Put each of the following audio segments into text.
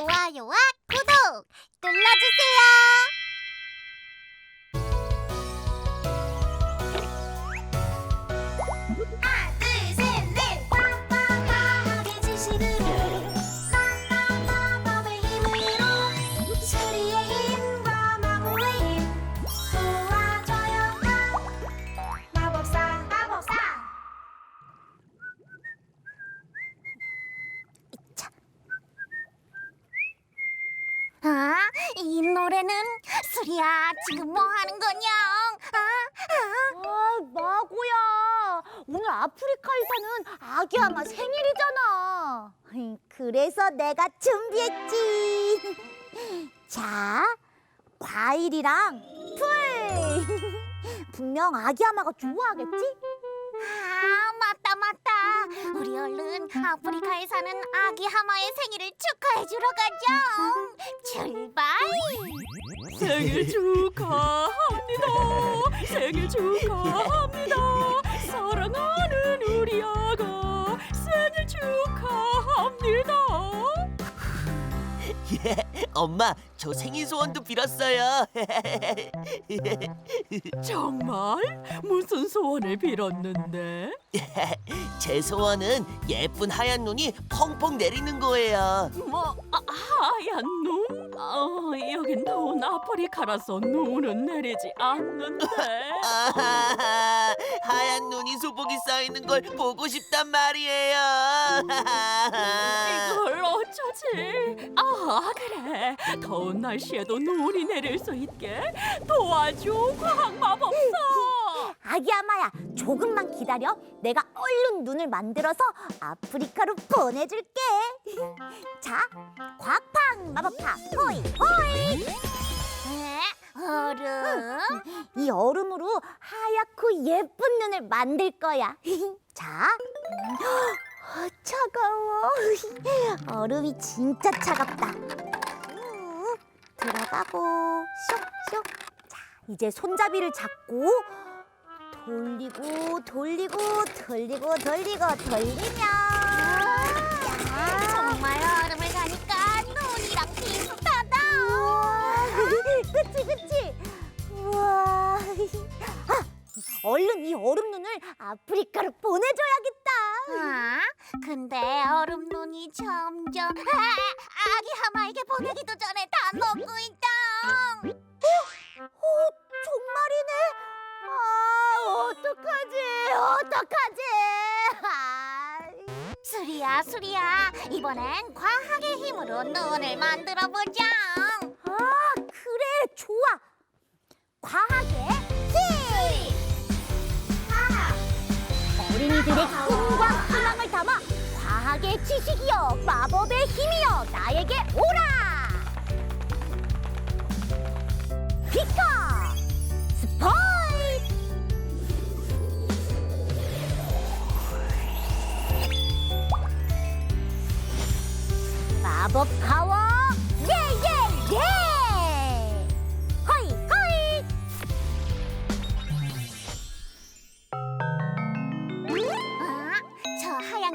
좋아요와 구독 눌러주세요. 야 지금 뭐 하는 거냐? 아, 아. 아, 마고야. 오늘 아프리카에서는 아기 아마 생일이잖아. 그래서 내가 준비했지. 자, 과일이랑 풀. 분명 아기 아마가 좋아하겠지? 아, 맞다, 맞다. 우리 얼른 아프리카에 사는 아기 하마의 생일을 축하해 주러 가죠. 출발. 생일 축하합니다. 생일 축하합니다. 사랑하는 우리 아가 생일 축하합니다. 예, 엄마, 저 생일 소원도 빌었어요. 정말 무슨 소원을 빌었는데? 제 소원은 예쁜 하얀 눈이 펑펑 내리는 거예요. 뭐 아, 하얀 눈? 어, 여긴 더운 아프리카라서 눈은 내리지 않는데. 아하하, 하얀 눈이 소복이 쌓이는 걸 보고 싶단 말이에요. 이걸 어쩌지? 아 그래 더운 날씨에도 눈이 내릴 수 있게 도와줘 과학 마법사 아기 아마야, 조금만 기다려. 내가 얼른 눈을 만들어서 아프리카로 보내줄게. 자, 과팡 마법파 호이 호이. 에? 얼음. 이 얼음으로 하얗고 예쁜 눈을 만들 거야. 자, 어, 차가워. 얼음이 진짜 차갑다. 음, 들어가고 쇽쇽. 자, 이제 손잡이를 잡고 돌리고 돌리고 돌리고 돌리고 돌리면. 야, 정말 얼음 그치 그치. 우와. 아, 얼른 이 얼음 눈을 아프리카로 보내줘야겠다. 아, 근데 얼음 눈이 점점 아, 아기 하마에게 보내기도 전에 다 녹고 있다. 어? 정말이네? 아 어떡하지? 어떡하지? 아, 수리야, 수리야, 이번엔 과학의 힘으로 눈을 만들어 보자. 아 좋아. 과학의 힘 어린이들의 꿈과 희망을 담아 과학의 지식이여 마법의 힘이여 나에게 오라! 피카 스파이크! 마법 파워! 예예예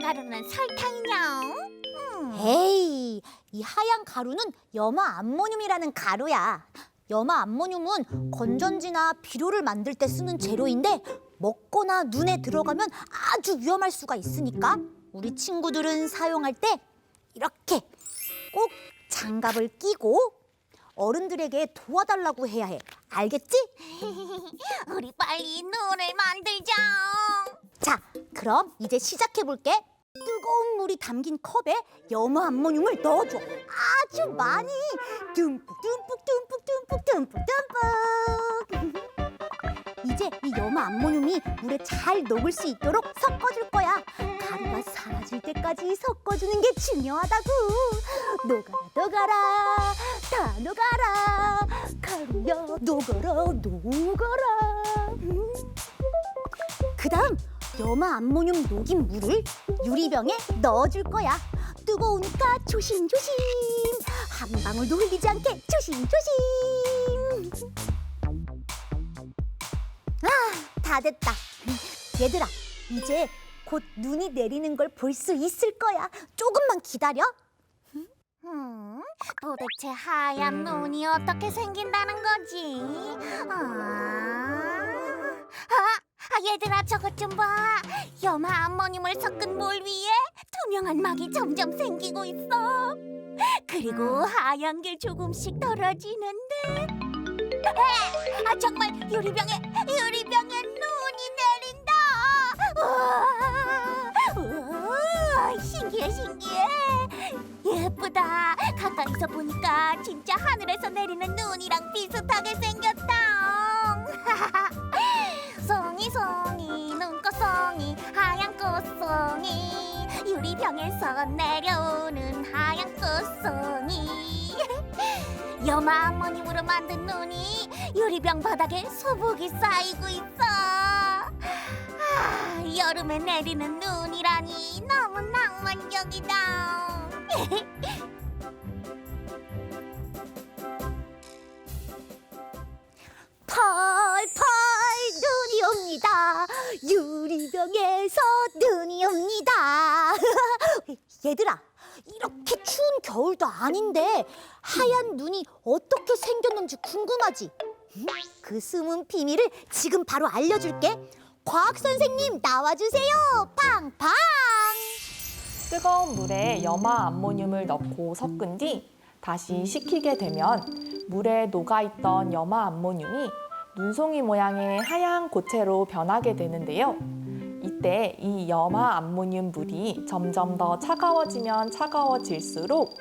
가루는 설탕이냐? 음, 에이, 이 하얀 가루는 염화 암모늄이라는 가루야. 염화 암모늄은 건전지나 비료를 만들 때 쓰는 재료인데 먹거나 눈에 들어가면 아주 위험할 수가 있으니까 우리 친구들은 사용할 때 이렇게 꼭 장갑을 끼고 어른들에게 도와달라고 해야 해. 알겠지? 우리 빨리 눈을 만들자. 자, 그럼 이제 시작해 볼게. 뜨거운 물이 담긴 컵에 염화 암모늄을 넣어줘. 아주 많이. 듬뿍 듬뿍 듬뿍 듬뿍 듬뿍 듬뿍. 이제 이 염화 암모늄이 물에 잘 녹을 수 있도록 섞어줄 거야. 가루가 사라질 때까지 섞어주는 게 중요하다고. 녹아라 녹아라 다 녹아라 가루야 녹아라 녹아라. 음. 그다음 염화 암모늄 녹인 물을 유리병에 넣어줄 거야. 뜨거우니까 조심조심. 한 방울도 흘리지 않게 조심조심. 아, 다 됐다. 얘들아, 이제 곧 눈이 내리는 걸 볼 수 있을 거야. 조금만 기다려. 음, 도대체 하얀 눈이 어떻게 생긴다는 거지? 아, 아, 아, 얘들아 저것 좀 봐. 염화 암모늄을 섞은 물 위에 투명한 막이 점점 생기고 있어. 그리고 하얀 게 조금씩 떨어지는데. 아, 아, 정말 유리병에 유리병에 눈이 내린다. 우와, 우와, 신기해 신기해. 예쁘다. 가까이서 보니까 진짜 하늘에서 내리는 눈이랑 비슷하게 생겼 유리병에서 내려오는 하얀 꽃송이 염화 암모늄으로 만든 눈이 유리병 바닥에 수북이 쌓이고 있어. 아, 여름에 내리는 눈이라니 너무 낭만적이다. 펄펄 눈이 옵니다. 유리병에서 눈이 옵니다. 얘들아, 이렇게 추운 겨울도 아닌데 하얀 눈이 어떻게 생겼는지 궁금하지? 음, 그 숨은 비밀을 지금 바로 알려줄게. 과학 선생님 나와주세요. 팡팡. 뜨거운 물에 염화 암모늄을 넣고 섞은 뒤 다시 식히게 되면 물에 녹아있던 염화 암모늄이 눈송이 모양의 하얀 고체로 변하게 되는데요. 이때 이 염화 암모늄 물이 점점 더 차가워지면 차가워질수록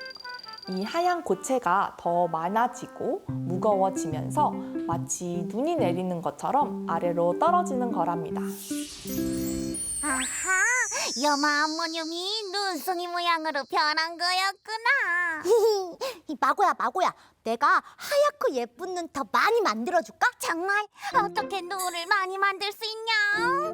이 하얀 고체가 더 많아지고 무거워지면서 마치 눈이 내리는 것처럼 아래로 떨어지는 거랍니다. 아하, 염화 암모늄이 눈송이 모양으로 변한 거였구나. 마고야, 마고야. 내가 하얗고 예쁜 눈 더 많이 만들어줄까? 정말 어떻게 눈을 많이 만들 수 있냐?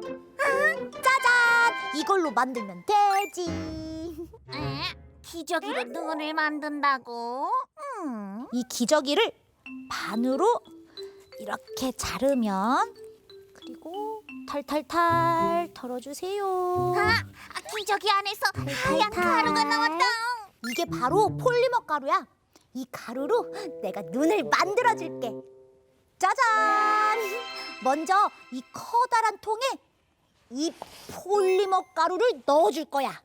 짜잔! 이걸로 만들면 되지. 에? 기저귀로 눈을 만든다고? 음. 이 기저귀를 반으로 이렇게 자르면 그리고 탈탈탈 털어주세요. 아, 아, 기저귀 안에서 하얀 가루가 나왔다. 이게 바로 폴리머 가루야. 이 가루로 내가 눈을 만들어 줄게. 짜잔! 먼저 이 커다란 통에 이 폴리머 가루를 넣어 줄 거야.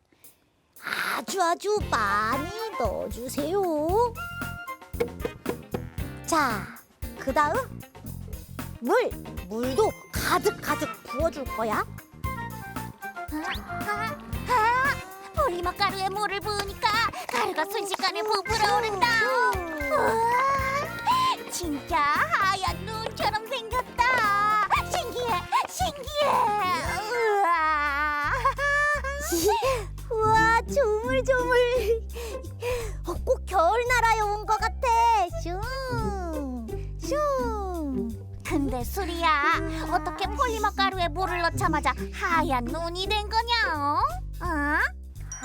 아주 아주 많이 넣어 주세요. 자, 그 다음 물, 물도 가득 가득 부어 줄 거야. 아, 아, 폴리머 가루에 물을 부으니까 가루가 순식간에 부풀어 오른다. 진짜 하얀 눈처럼 생겼다. 신기해, 신기해. 우와. 우와, 조물조물. 어, 꼭 겨울 나라에 온 것 같아. 슝, 슝. 근데 수리야, 어떻게 폴리머 가루에 물을 넣자마자 하얀 눈이 된 거냐? 어?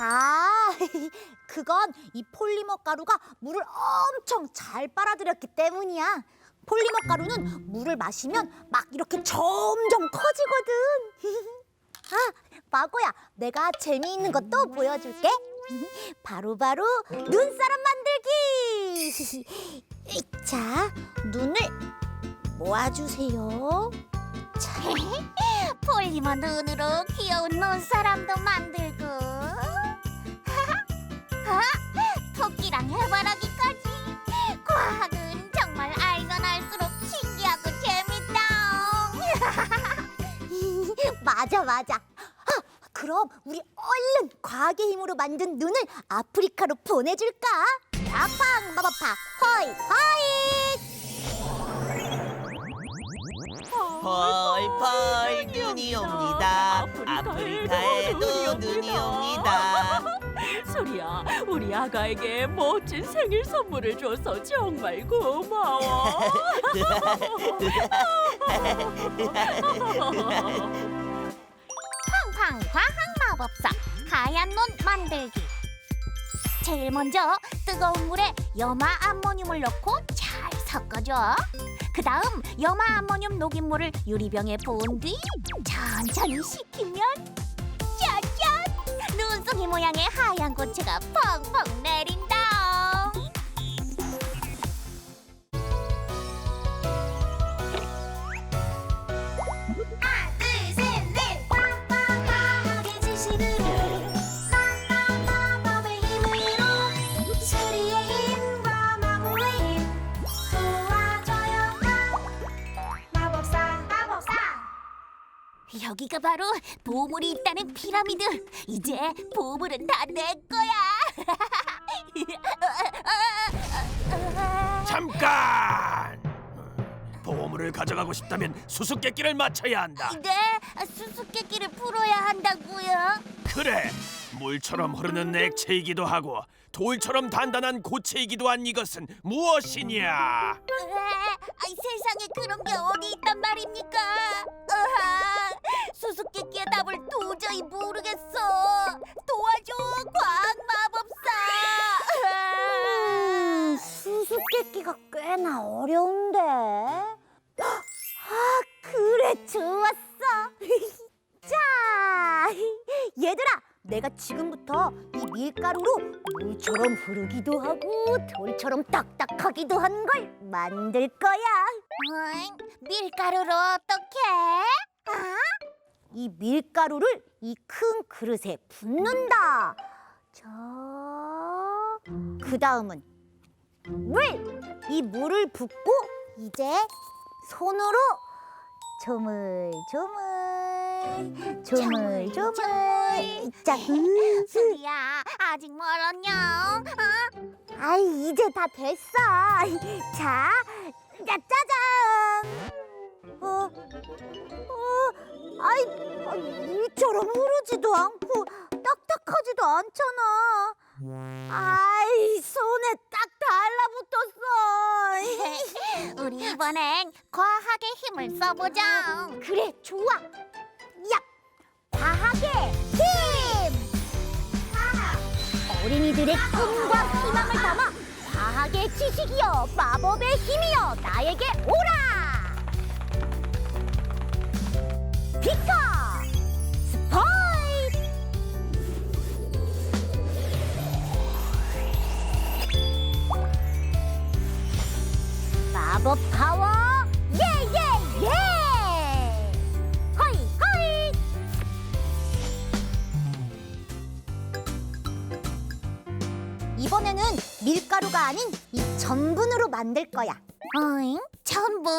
아, 그건 이 폴리머 가루가 물을 엄청 잘 빨아들였기 때문이야. 폴리머 가루는 물을 마시면 막 이렇게 점점 커지거든. 아, 마고야, 내가 재미있는 것도 보여줄게. 바로바로 눈사람 만들기. 자, 눈을 모아주세요. 자, 폴리머 눈으로 귀여운 눈사람도 만들고 아, 토끼랑 해바라기까지 과학은 정말 알면 알수록 신기하고 재밌다 맞아, 맞아. 아, 그럼 우리 얼른 과학의 힘으로 만든 눈을 아프리카로 보내줄까? 팡팡 마법파 허이 허이 펄펄 눈이 옵니다. 아프리카에도 눈이 옵니다. 소리야, 우리 아가에게 멋진 생일 선물을 줘서 정말 고마워. 팡팡 과학 마법사 하얀 눈 만들기. 제일 먼저 뜨거운 물에 염화 암모늄을 넣고 잘 섞어줘. 그 다음 염화 암모늄 녹인 물을 유리병에 부은 뒤 천천히 식히면 고양이 모양의 하얀 고체가 펑펑 내린다. 여기가 바로 보물이 있다는 피라미드. 이제 보물은 다 내 거야. 잠깐! 보물을 가져가고 싶다면 수수께끼를 맞춰야 한다. 네, 수수께끼를 풀어야 한다고요. 그래, 물처럼 흐르는 액체이기도 하고 돌처럼 단단한 고체이기도 한 이것은 무엇이냐? 에, 아이, 세상에 그런 게 어디 있단 말입니까? 으하, 수수께끼의 답을 도저히 모르겠어. 도와줘, 과학 마법사. 음, 수수께끼가 꽤나 어려운데. 아, 그래, 좋았어. 자, 얘들아, 내가 지금부터 이 밀가루로 물처럼 흐르기도 하고 돌처럼 딱딱하기도 한 걸 만들 거야. 어잉, 밀가루로 어떻게? 이 밀가루를 이 큰 그릇에 붓는다. 자, 그 다음은 물. 이 물을 붓고 이제 손으로 조물조물 조물조물 자, 으, 수리야, 아직 멀었냐? 어? 아이 이제 다 됐어. 자, 자 짜잔. 어, 어, 아이 아, 물처럼 흐르지도 않고 딱딱하지도 않잖아. 아이 손에 딱 달라붙었어. 우리 이번엔 과학의 힘을 써보자. 그래 좋아. 야, 과학의 힘. 어린이들의 꿈과 희망을 담아 과학의 지식이여 마법의 힘이여 나에게 오라. 비커 스포이트. 마법 파워 이번에는 밀가루가 아닌 이 전분으로 만들 거야 어잉? 전분?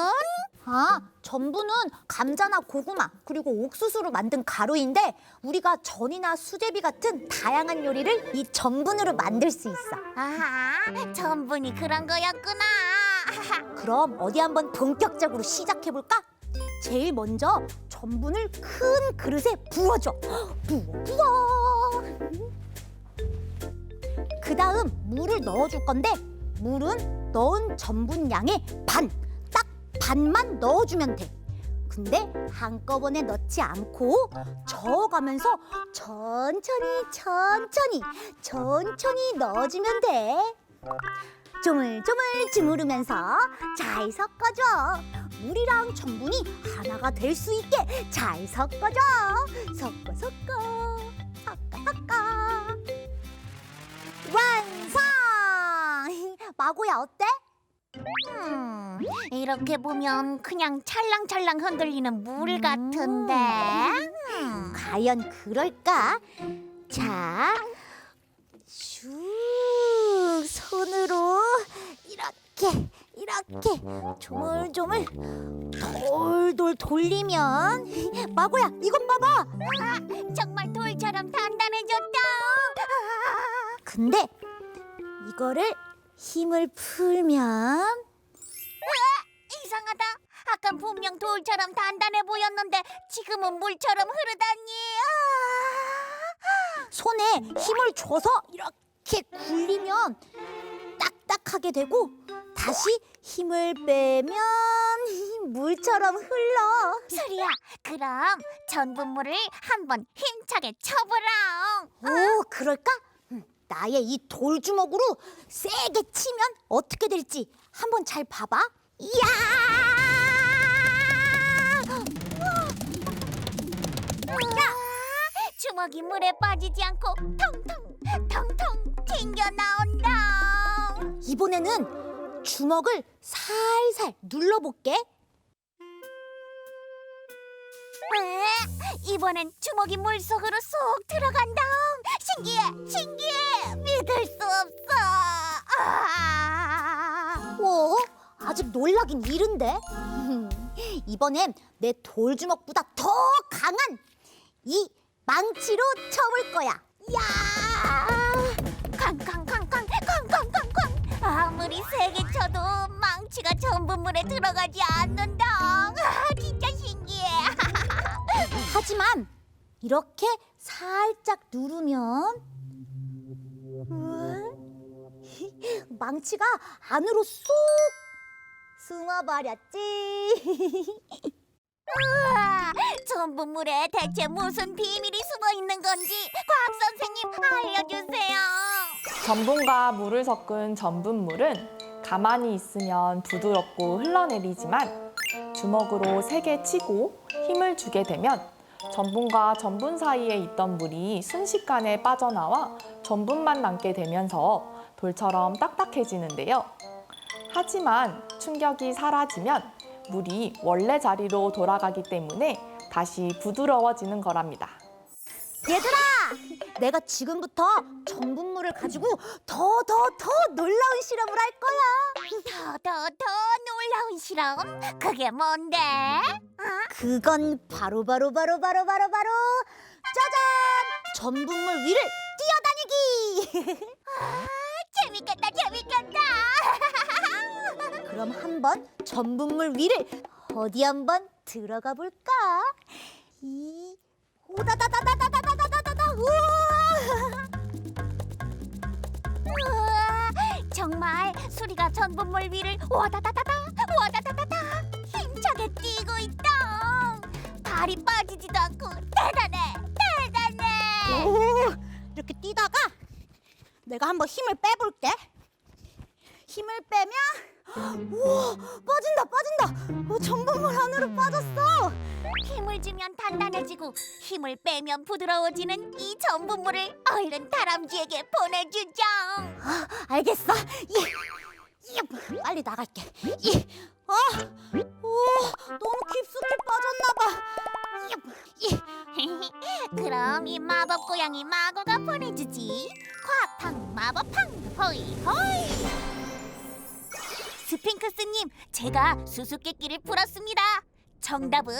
아 전분은 감자나 고구마 그리고 옥수수로 만든 가루인데 우리가 전이나 수제비 같은 다양한 요리를 이 전분으로 만들 수 있어 아하, 전분이 그런 거였구나. 그럼 어디 한번 본격적으로 시작해 볼까? 제일 먼저 전분을 큰 그릇에 부어줘. 부어 부어. 그 다음 물을 넣어줄 건데 물은 넣은 전분 양의 반, 딱 반만 넣어주면 돼. 근데 한꺼번에 넣지 않고 저어가면서 천천히 천천히 천천히 넣어주면 돼. 조물조물 주무르면서 잘 섞어줘. 물이랑 전분이 하나가 될 수 있게 잘 섞어줘. 섞어 섞어 마고야 어때? 음, 이렇게 보면 그냥 찰랑찰랑 흔들리는 물 같은데. 음. 과연 그럴까? 자, 슉 손으로 이렇게 이렇게 조물조물 돌돌 돌리면 마고야 이것 봐봐. 정말 돌처럼 단단해졌다. 근데 이거를 힘을 풀면 이상하다. 아까 분명 돌처럼 단단해 보였는데 지금은 물처럼 흐르다니. 아! 손에 힘을 줘서 이렇게 굴리면 딱딱하게 되고 다시 힘을 빼면 물처럼 흘러. 수리야, 그럼 전분물을 한번 힘차게 쳐보라. 오, 그럴까? 음, 나의 이 돌주먹으로 세게 치면 어떻게 될지 한번 잘 봐봐. 이야! 주먹이 물에 빠지지 않고 텅텅 텅텅 튕겨 나온다. 이번에는 주먹을 살살 눌러볼게. 에? 이번엔 주먹이 물 속으로 쏙 들어간다. 신기해, 신기해. 믿을 수 없어. 아! 뭐? 아직 놀라긴 이른데. 이번엔 내 돌주먹보다 더 강한 강한 이 망치로 쳐볼 거야. 야! 이렇게 살짝 누르면 우와, 망치가 안으로 쏙 숨어버렸지. 우와, 전부 물에 대체 무슨 비밀이 숨어 있는 건지 과학 선생님 알려주세요. 전분과 물을 섞은 전분물은 가만히 있으면 부드럽고 흘러내리지만 주먹으로 세게 치고 힘을 주게 되면 전분과 전분 사이에 있던 물이 순식간에 빠져나와 전분만 남게 되면서 돌처럼 딱딱해지는데요. 하지만 충격이 사라지면 물이 원래 자리로 돌아가기 때문에 다시 부드러워지는 거랍니다. 얘들아, 내가 지금부터 전분물을 가지고 더 더 더 놀라운 실험을 할 거야. 더 더 더 놀라운 실험 그게 뭔데? 그건 바로 바로 바로 바로 바로 바로 짜잔! 전분물 위를 뛰어다니기. 재밌겠다 재밌겠다 그럼 한번 전분물 위를 어디 한번 들어가 볼까? 이 오다다다다다다다다다다 우와! 우와, 정말 수리가 전분물 위를 와다다다다 와다다다다 힘차게 뛰고 있다 발이 빠지지도 않고 대단해 대단해 오, 이렇게 뛰다가 내가 한번 힘을 빼볼게. 힘을 빼면 우와 빠진다 빠진다. 오, 전분물 안으로 빠졌어. 힘을 주면 단단해지고 힘을 빼면 부드러워지는 이 전분물을 얼른 다람쥐에게 보내주자 알겠어. 이, 이, 빨리 나갈게. 이, 아, 오, 너무 깊숙이 빠졌나 봐. 그럼 이 마법 고양이 마고가 보내주지 과학팡 마법팡 호이 호이 스핑크스님 제가 수수께끼를 풀었습니다 정답은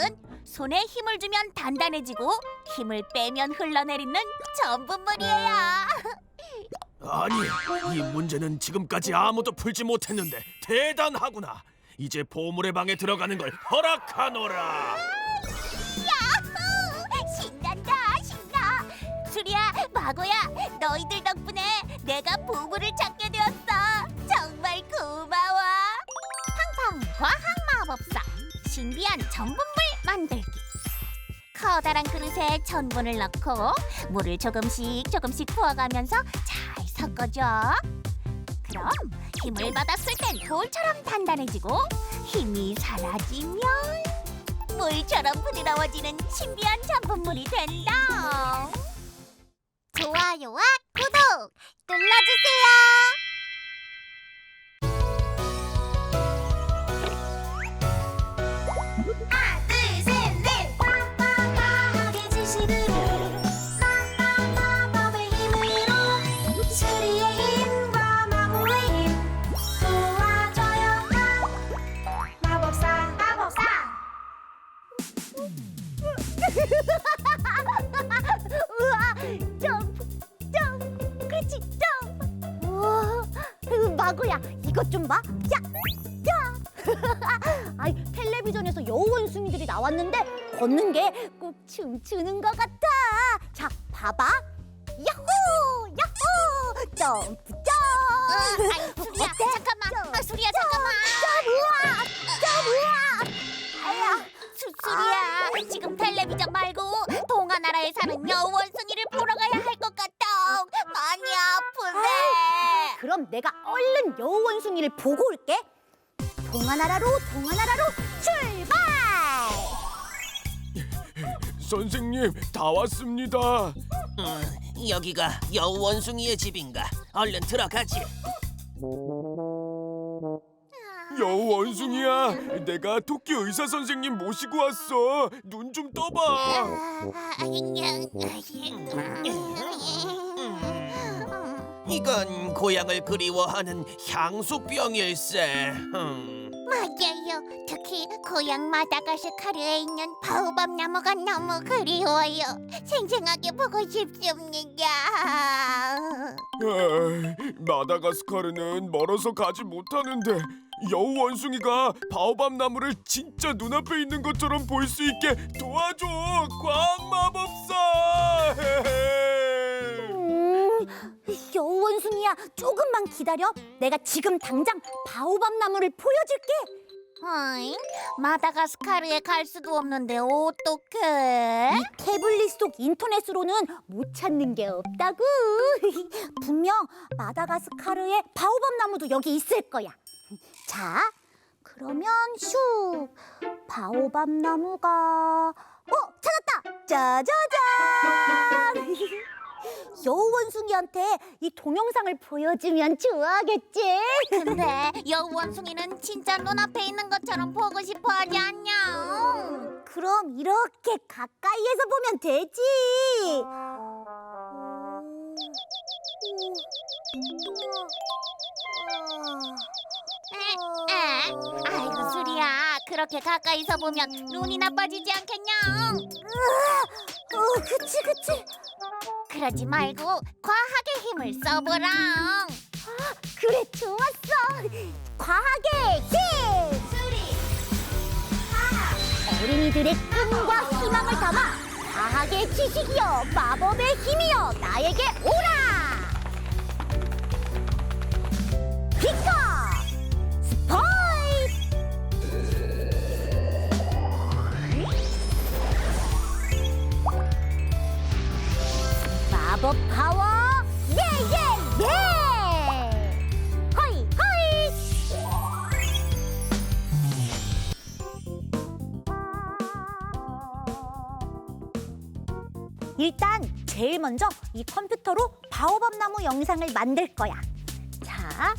손에 힘을 주면 단단해지고 힘을 빼면 흘러내리는 전분물이에요 아니, 이 문제는 지금까지 아무도 풀지 못했는데 대단하구나. 이제 보물의 방에 들어가는 걸 허락하노라. 야호! 신난다 신나 수리야 마고야 너희들 덕분에 내가 보물을 찾게 되었어 정말 고마워 과학 마법사 신비한 전분물 만들기 커다란 그릇에 전분을 넣고 물을 조금씩 조금씩 부어가면서 잘 섞어줘 그럼 힘을 받았을 땐 돌처럼 단단해지고 힘이 사라지면 물처럼 부드러워지는 신비한 전분물이 된다. 좋아요와 구독 눌러주세요. 우와, 점프, 점프, 그렇지, 점프. 우와, 으, 마구야, 이것 좀 봐. 야, 야. 아이, 텔레비전에서 여우 원숭이들이 나왔는데 걷는 게 꼭 춤추는 것 같아. 자, 봐봐. 야호, 야호, 점프, 점프. 여우 원숭이를 보고 올게. 동화나라로 동화나라로 출발! 선생님, 다 왔습니다. 음, 여기가 여우 원숭이의 집인가? 얼른 들어가지. 여우 원숭이야, 내가 토끼 의사 선생님 모시고 왔어. 눈 좀 떠봐. 이건 고향을 그리워하는 향수병일세. 음. 맞아요. 특히 고향 마다가스카르에 있는 바오밥 나무가 너무 그리워요. 생생하게 보고 싶습니다. 에이, 마다가스카르는 멀어서 가지 못하는데 여우 원숭이가 바오밥 나무를 진짜 눈앞에 있는 것처럼 볼 수 있게 도와줘 과학 마법사 음, 여우 원숭이야 조금만 기다려. 내가 지금 당장 바오밥 나무를 보여줄게. 어잉? 마다가스카르에 갈 수도 없는데 어떡해? 이 태블릿 속 인터넷으로는 못 찾는 게 없다고 분명 마다가스카르의 바오밥 나무도 여기 있을 거야. 자 그러면 슉. 바오밥 나무가 어 찾았다! 짜자잔 여우원숭이한테 이 동영상을 보여주면 좋아하겠지 근데 여우 원숭이는 진짜 눈앞에 있는 것처럼 보고 싶어 하지 않냐? 그럼 이렇게 가까이에서 보면 되지. 에? 아이고 수리야 그렇게 가까이서 보면 눈이 나빠지지 않겠냐? 어, 그치 그치. 그러지 말고 과학의 힘을 써보라. 그래 좋았어. 과학의 힘. 어린이들의 꿈과 희망을 담아 과학의 지식이여 마법의 힘이여 나에게 오라. 빅터 제일 먼저 이 컴퓨터로 바오밥 나무 영상을 만들 거야 자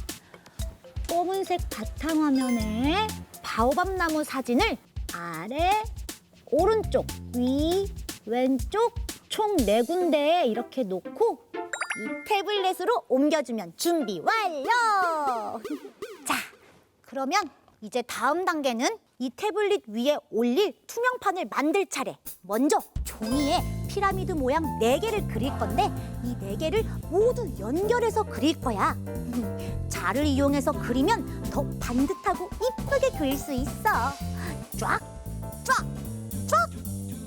검은색 바탕화면에 바오밥 나무 사진을 아래 오른쪽 위 왼쪽 총 네 군데에 이렇게 놓고 이 태블릿으로 옮겨주면 준비 완료. 자, 그러면 이제 다음 단계는 이 태블릿 위에 올릴 투명판을 만들 차례. 먼저 종이에 피라미드 모양 네개를 그릴 건데 이 네개를 모두 연결해서 그릴 거야. 자를 이용해서 그리면 더 반듯하고 이쁘게 그릴 수 있어. 쫙, 쫙, 쫙,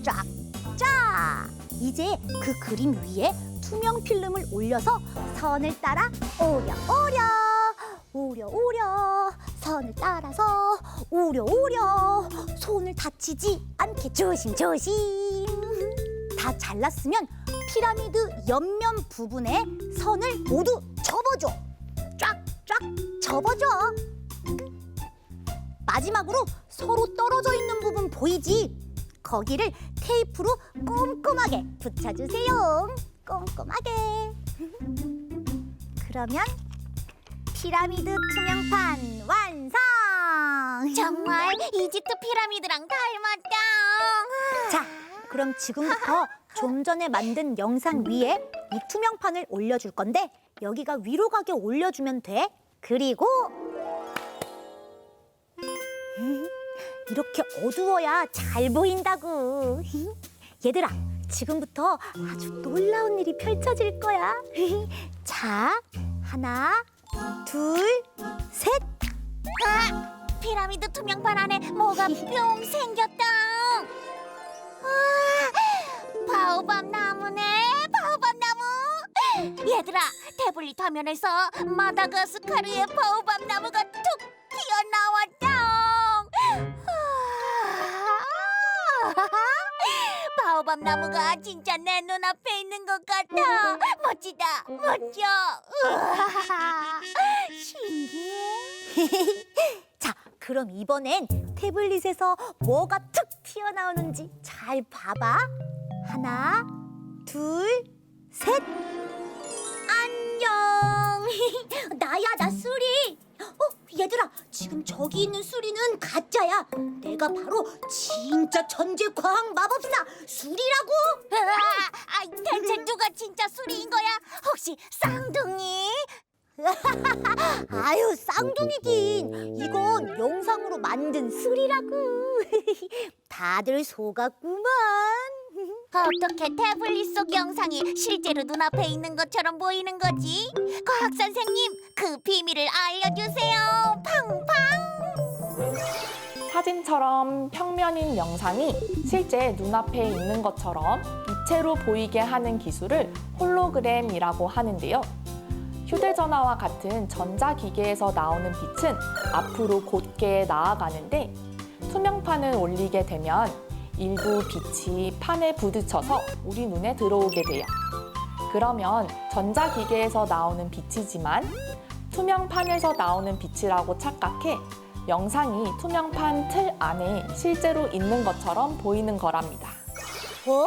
쫙, 쫙. 이제 그 그림 위에 투명 필름을 올려서 선을 따라 오려 오려 오려 오려 선을 따라서 오려 오려 손을 다치지 않게 조심 조심 다 잘랐으면 피라미드 옆면 부분에 선을 모두 접어줘 쫙쫙 접어줘 마지막으로 서로 떨어져 있는 부분 보이지? 거기를 테이프로 꼼꼼하게 붙여주세요. 꼼꼼하게. 그러면 피라미드 투명판 완성! 정말 이집트 피라미드랑 닮았다. 자, 그럼 지금부터 좀 전에 만든 영상 위에 이 투명판을 올려줄 건데 여기가 위로 가게 올려주면 돼. 그리고 음, 이렇게 어두워야 잘 보인다고. 얘들아, 지금부터 아주 놀라운 일이 펼쳐질 거야. 자, 하나, 둘, 셋. 아, 피라미드 투명판 안에 뭐가 뿅 생겼다. 와, 바오밥 나무네, 바오밥 나무. 얘들아, 태블릿 화면에서 마다가스카르의 바오밥 나무가 툭 튀어나왔다. 아, 바오밥 나무가 진짜 내 눈앞에 있는 것 같아. 멋지다, 멋져. 신기해. 자, 그럼 이번엔 태블릿에서 뭐가 툭 튀어나오는지 잘 봐봐. 하나, 둘, 셋. 안녕. 나야, 나 수리. 어, 얘들아, 지금 저기 있는 수리는 가짜야. 내가 바로 진짜 천재 과학 마법사 수리라고. 으아, 아, 대체 누가 진짜 수리인 거야? 혹시 쌍둥이? 아유, 쌍둥이긴. 이건 영상으로 만든 술이라고. 다들 속았구만. 어떻게 태블릿 속 영상이 실제로 눈앞에 있는 것처럼 보이는 거지? 과학 선생님, 그 비밀을 알려주세요. 팡팡. 사진처럼 평면인 영상이 실제 눈앞에 있는 것처럼 입체로 보이게 하는 기술을 홀로그램이라고 하는데요. 휴대전화와 같은 전자기계에서 나오는 빛은 앞으로 곧게 나아가는데 투명판을 올리게 되면 일부 빛이 판에 부딪혀서 우리 눈에 들어오게 돼요. 그러면 전자기계에서 나오는 빛이지만 투명판에서 나오는 빛이라고 착각해 영상이 투명판 틀 안에 실제로 있는 것처럼 보이는 거랍니다. 어?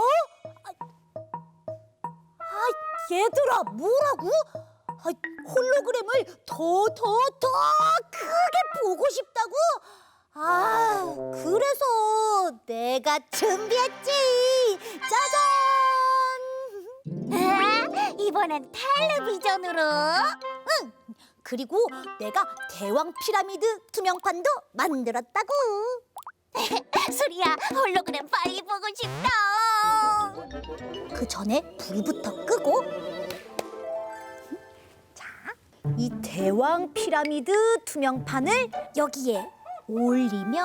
아, 얘들아, 뭐라고? 아, 홀로그램을 더, 더, 더 크게 보고 싶다고? 아, 그래서 내가 준비했지. 짜잔! 아, 이번엔 텔레비전으로. 그리고 내가 대왕 피라미드 투명판도 만들었다고. 수리야, 홀로그램 빨리 보고 싶다. 그 전에 불부터 끄고 자, 이 대왕 피라미드 투명판을 여기에 올리면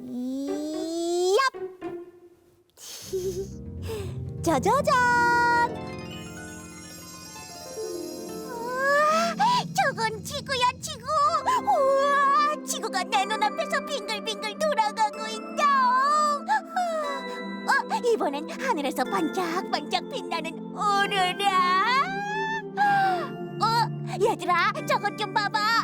이얍 짜자잔 우와, 저건 지구야, 지구. 우와, 지구가 내 눈앞에서 빙글빙글 돌아가고 있다. 어, 이번엔 하늘에서 반짝반짝 빛나는 오로라. 어, 얘들아, 저것 좀 봐봐.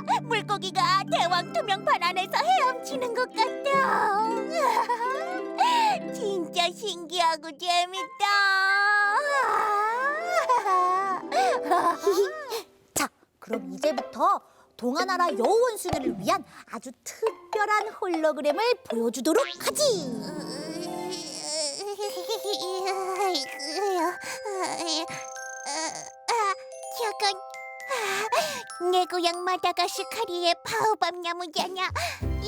동아나라 여우원숭이를 위한 아주 특별한 홀로그램을 보여주도록 하지. 저건 내 고향 마다가스카리의 바오밥 나무잖아.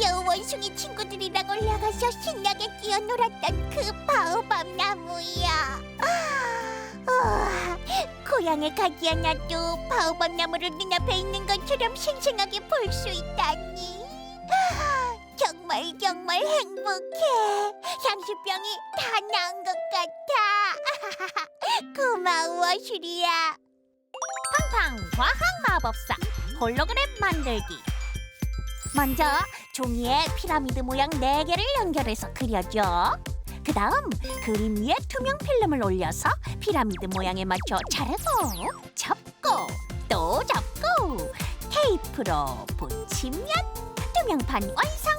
여우원숭이 친구들이랑 올라가서 신나게 뛰어놀았던 그 바오밥 나무야. 아, 고향에 가지 않아도 바오밥 나무를 눈앞에 있는 것처럼 생생하게 볼 수 있다니. 아, 정말 정말 행복해. 향수병이 다 나은 것 같아. 고마워, 슈리야. 팡팡 과학 마법사 홀로그램 만들기. 먼저 종이에 피라미드 모양 네개를 연결해서 그려줘. 그 다음 그림 위에 투명 필름을 올려서 피라미드 모양에 맞춰 자르고 접고 또 접고 테이프로 붙이면 투명판 완성!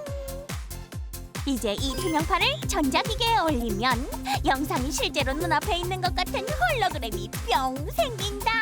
이제 이 투명판을 전자기기에 올리면 영상이 실제로 눈앞에 있는 것 같은 홀로그램이 뿅 생긴다!